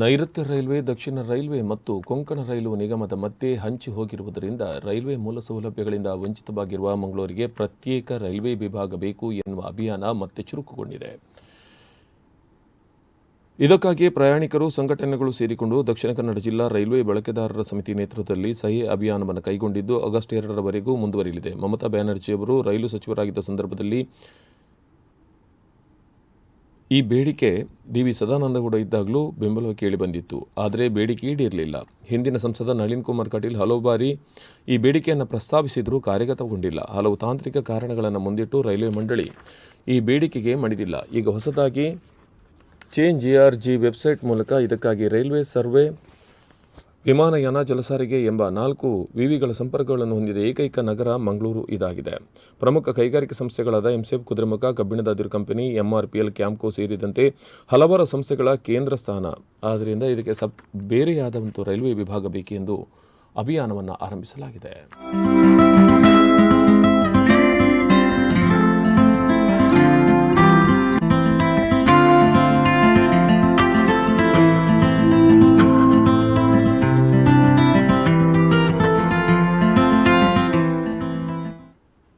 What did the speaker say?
ನೈಋತ್ಯ ರೈಲ್ವೆ, ದಕ್ಷಿಣ ರೈಲ್ವೆ ಮತ್ತು ಕೊಂಕಣ ರೈಲು ನಿಗಮದ ಮಧ್ಯೆ ಹಂಚಿ ಹೋಗಿರುವುದರಿಂದ ರೈಲ್ವೆ ಮೂಲ ಸೌಲಭ್ಯಗಳಿಂದ ವಂಚಿತವಾಗಿರುವ ಮಂಗಳೂರಿಗೆ ಪ್ರತ್ಯೇಕ ರೈಲ್ವೆ ವಿಭಾಗ ಬೇಕು ಎನ್ನುವ ಅಭಿಯಾನ ಮತ್ತೆ ಚುರುಕುಗೊಂಡಿದೆ. ಇದಕ್ಕಾಗಿ ಪ್ರಯಾಣಿಕರು, ಸಂಘಟನೆಗಳು ಸೇರಿಕೊಂಡು ದಕ್ಷಿಣ ಕನ್ನಡ ಜಿಲ್ಲಾ ರೈಲ್ವೆ ಬಳಕೆದಾರರ ಸಮಿತಿ ನೇತೃತ್ವದಲ್ಲಿ ಸಹಿ ಅಭಿಯಾನವನ್ನು ಕೈಗೊಂಡಿದ್ದು ಆಗಸ್ಟ್ ಎರಡರವರೆಗೂ ಮುಂದುವರಿಯಲಿದೆ. ಮಮತಾ ಬ್ಯಾನರ್ಜಿಯವರು ರೈಲು ಸಚಿವರಾಗಿದ್ದ ಸಂದರ್ಭದಲ್ಲಿ ಈ ಬೇಡಿಕೆ ಡಿ ವಿ ಸದಾನಂದಗೌಡ ಇದ್ದಾಗಲೂ ಬೆಂಬಲ ಕೇಳಿ ಬಂದಿತ್ತು, ಆದರೆ ಬೇಡಿಕೆ ಈಡೇರಲಿಲ್ಲ. ಹಿಂದಿನ ಸಂಸದ ನಳಿನ್ ಕುಮಾರ್ ಕಟೀಲ್ ಹಲವು ಬಾರಿ ಈ ಬೇಡಿಕೆಯನ್ನು ಪ್ರಸ್ತಾಪಿಸಿದರೂ ಕಾರ್ಯಗತಗೊಂಡಿಲ್ಲ. ಹಲವು ತಾಂತ್ರಿಕ ಕಾರಣಗಳನ್ನು ಮುಂದಿಟ್ಟು ರೈಲ್ವೆ ಮಂಡಳಿ ಈ ಬೇಡಿಕೆಗೆ ಮಣಿದಿಲ್ಲ. ಈಗ ಹೊಸದಾಗಿ change G R G website ಮೂಲಕ ಇದಕ್ಕಾಗಿ ರೈಲ್ವೆ ಸರ್ವೆ ವಿಮಾನಯಾನ ಜಲಸಾರಿಗೆ ಎಂಬ ನಾಲ್ಕು ವಿವಿಗಳ ಸಂಪರ್ಕಗಳನ್ನು ಹೊಂದಿದ ಏಕೈಕ ನಗರ ಮಂಗಳೂರು ಇದಾಗಿದೆ. ಪ್ರಮುಖ ಕೈಗಾರಿಕಾ ಸಂಸ್ಥೆಗಳಾದ ಎಂಸೆಫ್, ಕುದುರೆಮುಖ ಕಬ್ಬಿಣದ ಅದಿರು ಕಂಪನಿ, ಎಂಆರ್ಪಿಎಲ್ ಕ್ಯಾಂಪ್ಕೋ ಸೇರಿದಂತೆ ಹಲವಾರು ಸಂಸ್ಥೆಗಳ ಕೇಂದ್ರ ಸ್ಥಾನ. ಆದ್ದರಿಂದ ಇದಕ್ಕೆ ಸಬ್ ಬೇರೆಯಾದ ರೈಲ್ವೆ ವಿಭಾಗ ಬೇಕೆಂದು ಅಭಿಯಾನವನ್ನು ಆರಂಭಿಸಲಾಗಿದೆ.